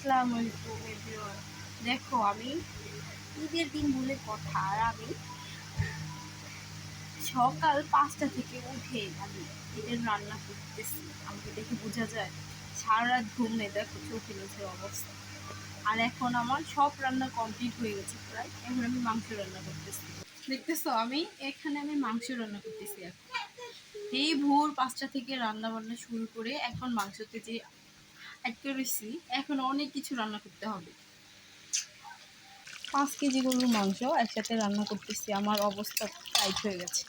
আসসালামু আলাইকুম এভরিওয়ান দেখো, আমি ঈদের দিন বলে কথা, আর আমি সকাল পাঁচটা থেকে উঠে আমি ঈদের রান্না করতেছি। আমাকে দেখে বোঝা যায় সারা রাত ঘুম নেই, দেখো, চোখে নিচে অবস্থা। আর এখন আমার সব রান্না কমপ্লিট হয়ে গেছে প্রায়। এখন আমি মাংস রান্না করতেছি। দেখতেছো, আমি এখানে আমি মাংস রান্না করতেছি এখন। এই ভোর পাঁচটা থেকে রান্না বান্না শুরু করে এখন মাংসতে যে অ্যাড করেছি। এখন অনেক কিছু রান্না করতে হবে। পাঁচ কেজি গরুর মাংস একসাথে রান্না করতেছি আমার অবস্থা টাইট হয়ে গেছে।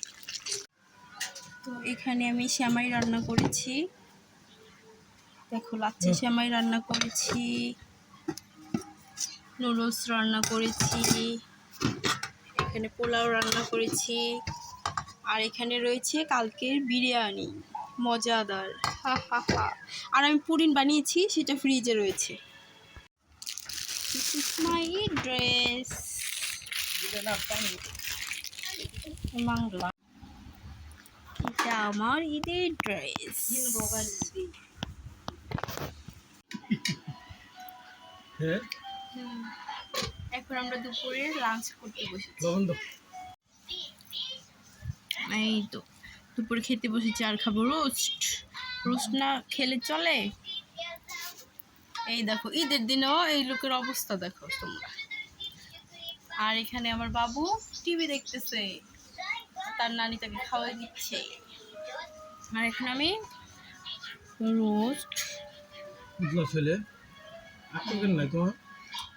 তো এখানে আমি শ্যামাই রান্না করেছি। দেখো লাচ্ছি শ্যামাই রান্না করেছি। নুডলস রান্না করেছি। এখানে পোলাও রান্না করেছি। আর এখানে রয়েছে কালকের বিরিয়ানি। মজাদার। হা হা হা। আর আমি পুডিং বানিয়েছি সেটা ফ্রিজে রয়েছে। দিস ইজ মাই ড্রেস এটা আমার ঈদের ড্রেস হ্যাঁ? এখন আমরা দুপুরে লাঞ্চ করতে বসেছি। এই তো। দুপুরে খেতে বসেছি আর খাব রোস্ট। রোস্ট না খেলে চলে? এই দেখো ঈদের দিনেও এই লোকের অবস্থা দেখো তোমরা। আর এখানে আমার বাবু টিভি দেখতেছে তার নানি তাকে খাওয়াই দিচ্ছে। আর এখানে আমি রোস্ট। ছেলে?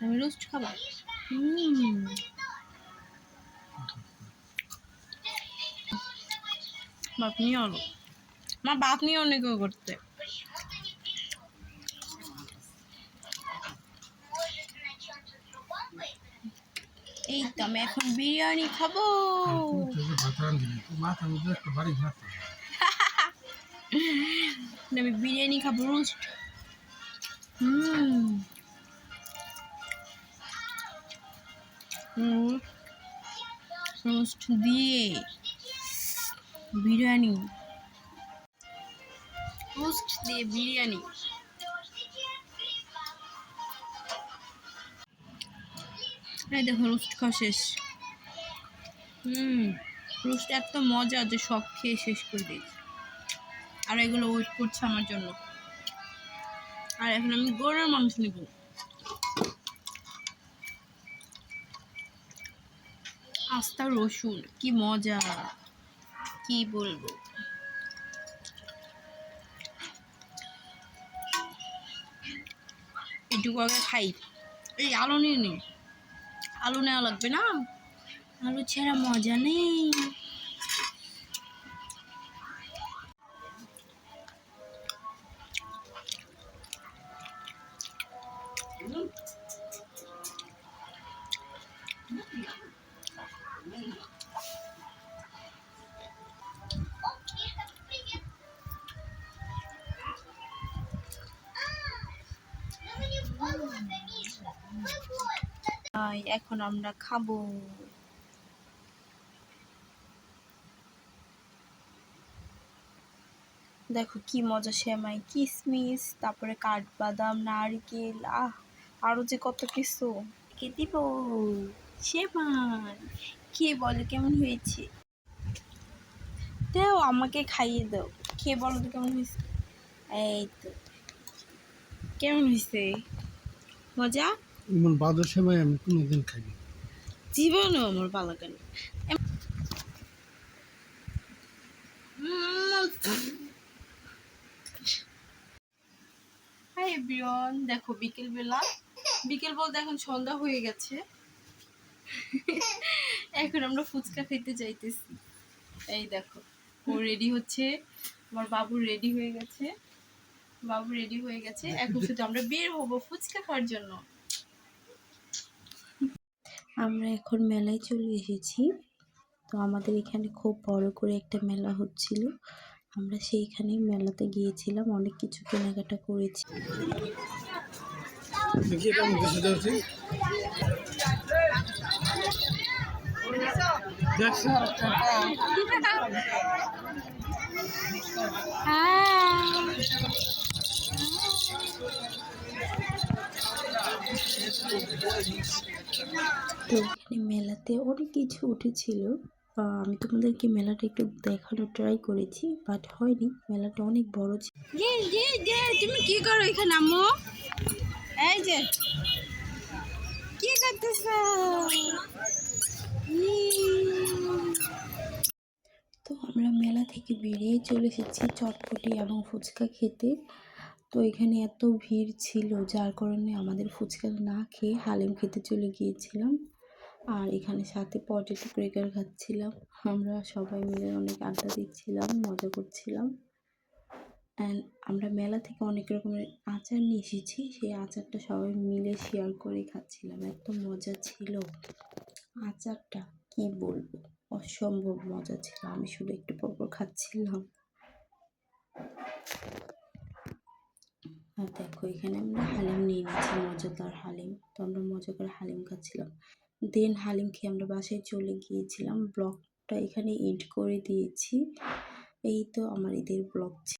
আমি রোস্ট খাব। হুম। বাপ নিয়ে হলো মা বাপ নিয়ে অনেক করতে। এই তো আমি এখন বিরিয়ানি খাব। আমি বিরিয়ানি খাব রোস্ট হুম। রোস্ট দিয়ে। বিরিয়ানি। রোস্ট দিয়ে বিরিয়ানি। এই দেখো রোস্ট খাওয়া শেষ। হুম। রোস্ট এত মজা যে সব খেয়ে শেষ করে দিয়েছি। আর এগুলো ওয়েট করছে আমার জন্য। আর এখন আমি গরুর মাংস নিব। আস্তা রসুন কি মজা। কি বলব? এটুকু আগে খাই। এই আলু নিয়ে নি। আলু নেওয়া লাগবে না? আলু ছাড়া মজা নেই। তাই এখন আমরা খাব। দেখো কি মজা সেমাই কিশমিশ তারপরে কাঠবাদাম, নারকেল, আহ, আরও যে কত কিছু। কে দিব? সেমাই। কে বলো কেমন হয়েছে? দাও, আমাকে খাইয়ে দাও। খেয়ে বলো তো কেমন হয়েছে? এই তো, কেমন হয়েছে? মজা? এমন বাদর সময় আমি কোনোদিন খাইনি। জীবনও আমার ভালো কেন বিকেল বলতে এখন সন্ধ্যা হয়ে গেছে। এখন আমরা ফুচকা খেতে যাইতেছি। এই দেখো, ও রেডি হচ্ছে। আমার বাবু রেডি হয়ে গেছে। বাবু রেডি হয়ে গেছে। এখন শুধু আমরা বের হব ফুচকা খাওয়ার জন্য। আমরা এখন মেলায় চলে এসেছি। তো আমাদের এখানে খুব বড় করে একটা মেলা হচ্ছিল। আমরা সেইখানে মেলাতে গিয়েছিলাম অনেক কিছু কেনাকাটা করেছি। হ্যাঁ। তো এখানে মেলাতে অনেক কিছু উঠেছিল। আমি তোমাদেরকে মেলাটা একটু দেখানোর ট্রাই করেছি বাট হয়নি। মেলাটা অনেক বড় ছিল তুমি কি করো এখানে আম্মু? এই যে। কি করতেছ? তো আমরা মেলা থেকে বেরিয়ে চলে এসেছি চটপটি এবং ফুচকা খেতে। তো এখানে এত ভিড় ছিল, যার কারণে আমাদের ফুচকা না খেয়ে হালিম খেতে চলে গিয়েছিলাম। আর এখানে সাথে পটেটো ক্রেকার খাচ্ছিলাম। আমরা সবাই মিলে অনেক আড্ডা দিচ্ছিলাম, মজা করছিলাম। অ্যান্ড আমরা মেলা থেকে অনেক রকমের আচার নিয়ে এসেছি। সেই আচারটা সবাই মিলে শেয়ার করে খাচ্ছিলাম। এত মজা ছিল। আচারটা কি বলব? অসম্ভব মজা ছিল। আমি শুধু একটু পর পর খাচ্ছিলাম। আর দেখো, এখানে আমরা হালিম নিয়ে নিচ্ছি মজাদার হালিম। তো আমরা মজা করে হালিম খাচ্ছিলাম। দেন হালিম খেয়ে আমরা বাসায় চলে গিয়েছিলাম। ব্লগটা এখানে এড করে দিয়েছি। এই তো আমার ঈদের ব্লগ